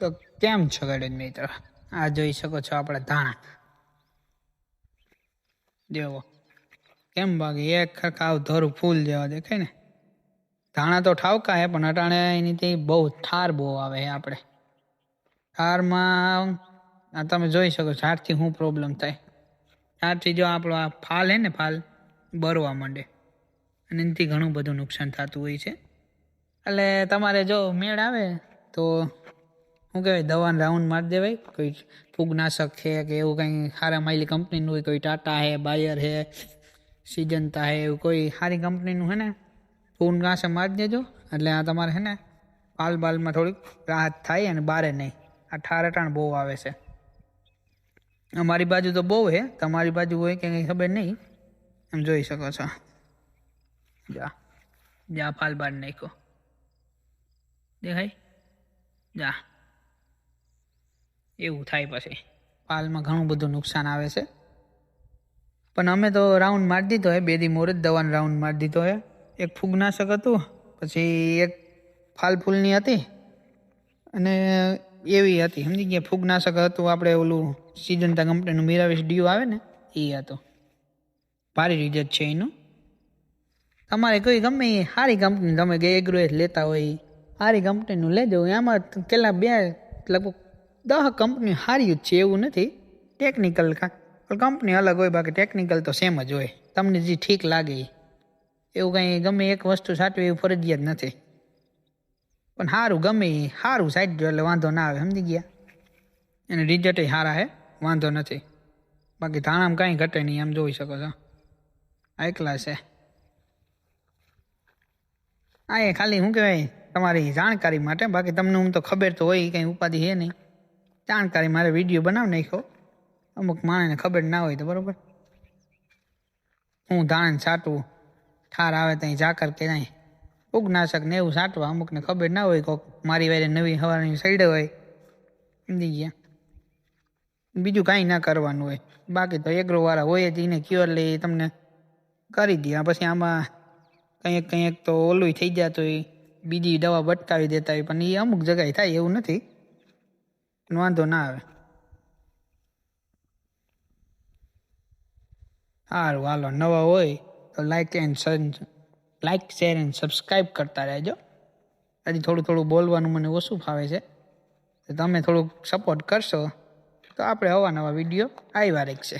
તો કેમ છો ગણેશ મિત્ર? આ જોઈ શકો છો આપણે ધાણા. જેવો કેમ બાકી? એક ખખાવ ધરું ફૂલ જેવા દેખાય ને. ધાણા તો ઠાવકા હે, પણ અટાણે એની બહુ ઠાર બહુ આવે છે આપણે. ઠારમાં, આ તમે જોઈ શકો ઝાડથી શું પ્રોબ્લેમ થાય. ઝાડથી જો આપણો આ ફાલ હે ને ફાલ, બરવા માંડે. અને એનાથી ઘણું બધું નુકસાન થતું હોય છે. એટલે તમારે જો મેળ આવે, તો શું કહેવાય, દવાને રાઉન્ડ મારી દેવાય. કોઈ ફૂગનાશક છે કે એવું કંઈ સારા માઇલી કંપનીનું હોય, કોઈ ટાટા હે, બાયર હે સિજનતા હે, એવું કોઈ સારી કંપનીનું હે ને, ફૂગનાશક મારી દેજો. એટલે આ તમારે હે ને પાલ બાલમાં થોડીક રાહત થાય અને બારે નહીં. આ ઠારટાણ બહુ આવે છે. અમારી બાજુ તો બહુ હે, તમારી બાજુ હોય કે કંઈ ખબર નહીં. એમ જોઈ શકો છો. જા જા ફાલ બાર નાખો દેખાય? જા. એવું થાય પછી. પાલમાં ઘણું બધું નુકસાન આવે છે. પણ અમે તો રાઉન્ડ મારી દીધો હે બે દી મોર જ દવાનો રાઉન્ડ મારી દીધો હે. એક ફૂગનાશક હતું, પછી એક ફાલ ફૂલની હતી. અને એવી હતી, સમજી ગયા? ફૂગનાશક હતું, આપણે ઓલું સિજનતા કંપનીનું મિરાવીસ ડીઓ આવે ને, એ હતું. ભારી રિઝલ્ટ છે એનું. તમારે કોઈ ગમે એ સારી કંપની તમે કે એગ્રોએસ લેતા હોય સારી કંપનીનું લેજો, એમાં કેટલા બે, લગભગ દહ કંપની સારી જ છે એવું નથી. ટેકનિકલ કંપની અલગ હોય, બાકી ટેકનિકલ તો સેમ જ હોય. તમને જે ઠીક લાગે એવું કંઈ ગમે એક વસ્તુ સાચવી એવું ફરજિયાત નથી. પણ સારું ગમે એ સારું સાચજો એટલે વાંધો ના આવે, સમજી ગયા? અને રિઝલ્ટ સારા હે, વાંધો નથી. બાકી ધાણામાં કાંઈ ઘટે નહીં એમ જોઈ શકો છો. એકલા છે. આ એ ખાલી, શું કહેવાય, તમારી જાણકારી માટે. બાકી તમને હું તો ખબર તો હોય કંઈ ઉપાધિ છે નહીં. જાણકારી મારે વીડિયો બનાવી નાખ્યો. અમુક માણસને ખબર ના હોય તો બરાબર. હું ધાણ છાંટવું ઠાર આવે ત્યાં ઝાકર કે નહીં ઉગનાશક ને એવું છાંટવા અમુકને ખબર ના હોય કોક મારી વારે નવી હવાની સાઈડ હોય. સમજી ગયા. બીજું કાંઈ ના કરવાનું હોય. બાકી તો એગ્રોવાળા હોય જ, એને ક્યોર લે તમને કરી દે. પછી આમાં કંઈક કંઈક તો ઓલું થઈ જતું હોય. બીજી દવા બટકાવી દેતા હોય, પણ એ અમુક જગ્યાએ થાય એવું નથી. વાંધો ના આવે સારું હાલો નવા હોય તો like and like share and subscribe કરતા રહેજો હજી થોડું થોડું બોલવાનું મને ઓછું ફાવે છે તમે થોડુંક સપોર્ટ કરશો તો આપણે અવાનવા વીડિયો આવ્યા રહેશે